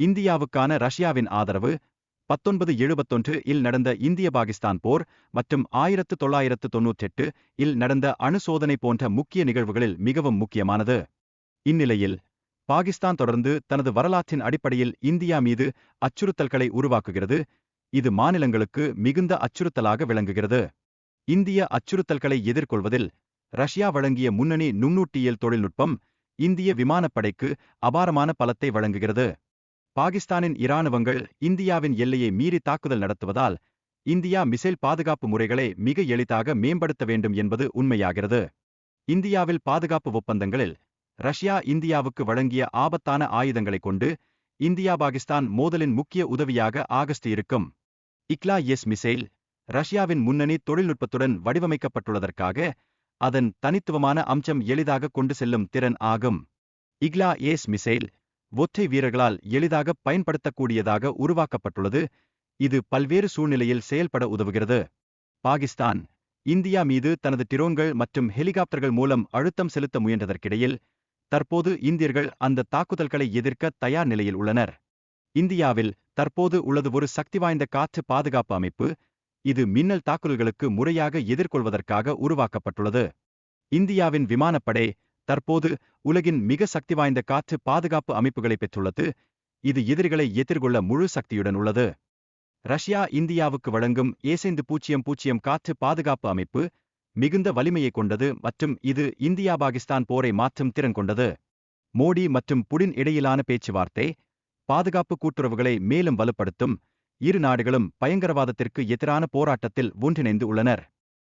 இந்தியாவுக்கான ரஷ்யாவின் ஆதரவு பத்தொன்பது எழுபத்தொன்று இல் நடந்த இந்திய பாகிஸ்தான் போர் மற்றும் ஆயிரத்து தொள்ளாயிரத்து தொன்னூற்றெட்டு இல் நடந்த அணு சோதனை போன்ற முக்கிய நிகழ்வுகளில் மிகவும் முக்கியமானது. இந்நிலையில் பாகிஸ்தான் தொடர்ந்து தனது வரலாற்றின் அடிப்படையில் இந்தியா மீது அச்சுறுத்தல்களை உருவாக்குகிறது. இது மாநிலங்களுக்கு மிகுந்த அச்சுறுத்தலாக விளங்குகிறது. இந்திய அச்சுறுத்தல்களை எதிர்கொள்வதில் ரஷ்யா வழங்கிய முன்னணி நுண்ணூட்டியல் தொழில்நுட்பம் இந்திய விமானப்படைக்கு அபாரமான பலத்தை வழங்குகிறது. பாகிஸ்தானின் இராணுவங்கள் இந்தியாவின் எல்லையை மீறி தாக்குதல் நடத்துவதால் இந்தியா மிசைல் பாதுகாப்பு முறைகளை மிக எளிதாக மேம்படுத்த வேண்டும் என்பது உண்மையாகிறது. இந்தியாவில் பாதுகாப்பு ஒப்பந்தங்களில் ரஷ்யா இந்தியாவுக்கு வழங்கிய ஆபத்தான ஆயுதங்களைக் கொண்டு இந்தியா பாகிஸ்தான் மோதலின் முக்கிய உதவியாக ஆகஸ்ட் இருக்கும். இக்லா எஸ் மிசைல் ரஷ்யாவின் முன்னணி தொழில்நுட்பத்துடன் வடிவமைக்கப்பட்டுள்ளதற்காக அதன் தனித்துவமான அம்சம் எளிதாக கொண்டு செல்லும் திறன் ஆகும். இக்லா ஏஸ் மிசைல் ஒற்றை வீரர்களால் எளிதாக பயன்படுத்தக்கூடியதாக உருவாக்கப்பட்டுள்ளது. இது பல்வேறு சூழ்நிலையில் செயல்பட உதவுகிறது. பாகிஸ்தான் இந்தியா மீது தனது டிரோன்கள் மற்றும் ஹெலிகாப்டர்கள் மூலம் அழுத்தம் செலுத்த முயன்றதற்கிடையில் தற்போது இந்தியர்கள் அந்த தாக்குதல்களை எதிர்க்க தயார் நிலையில் உள்ளனர். இந்தியாவில் தற்போது உள்ளது ஒரு சக்தி வாய்ந்த காற்று பாதுகாப்பு அமைப்பு. இது மின்னல் தாக்குதல்களுக்கு முறையாக எதிர்கொள்வதற்காக உருவாக்கப்பட்டுள்ளது. இந்தியாவின் விமானப்படை தற்போது உலகின் மிக சக்தி வாய்ந்த காற்று பாதுகாப்பு அமைப்புகளை பெற்றுள்ளது. இது எதிரிகளை எதிர்கொள்ள முழு சக்தியுடன் உள்ளது. ரஷ்யா இந்தியாவுக்கு வழங்கும் ஏசைந்து பூஜ்ஜியம் பூஜ்ஜியம் காற்று பாதுகாப்பு அமைப்பு மிகுந்த வலிமையை கொண்டது மற்றும் இது இந்தியா பாகிஸ்தான் போரை மாற்றும் திறன் கொண்டது. மோடி மற்றும் புடின் இடையிலான பேச்சுவார்த்தை பாதுகாப்பு கூட்டுறவுகளை மேலும் வலுப்படுத்தும். இரு நாடுகளும் பயங்கரவாதத்திற்கு எதிரான போராட்டத்தில் ஒன்றிணைந்து உள்ளனர்.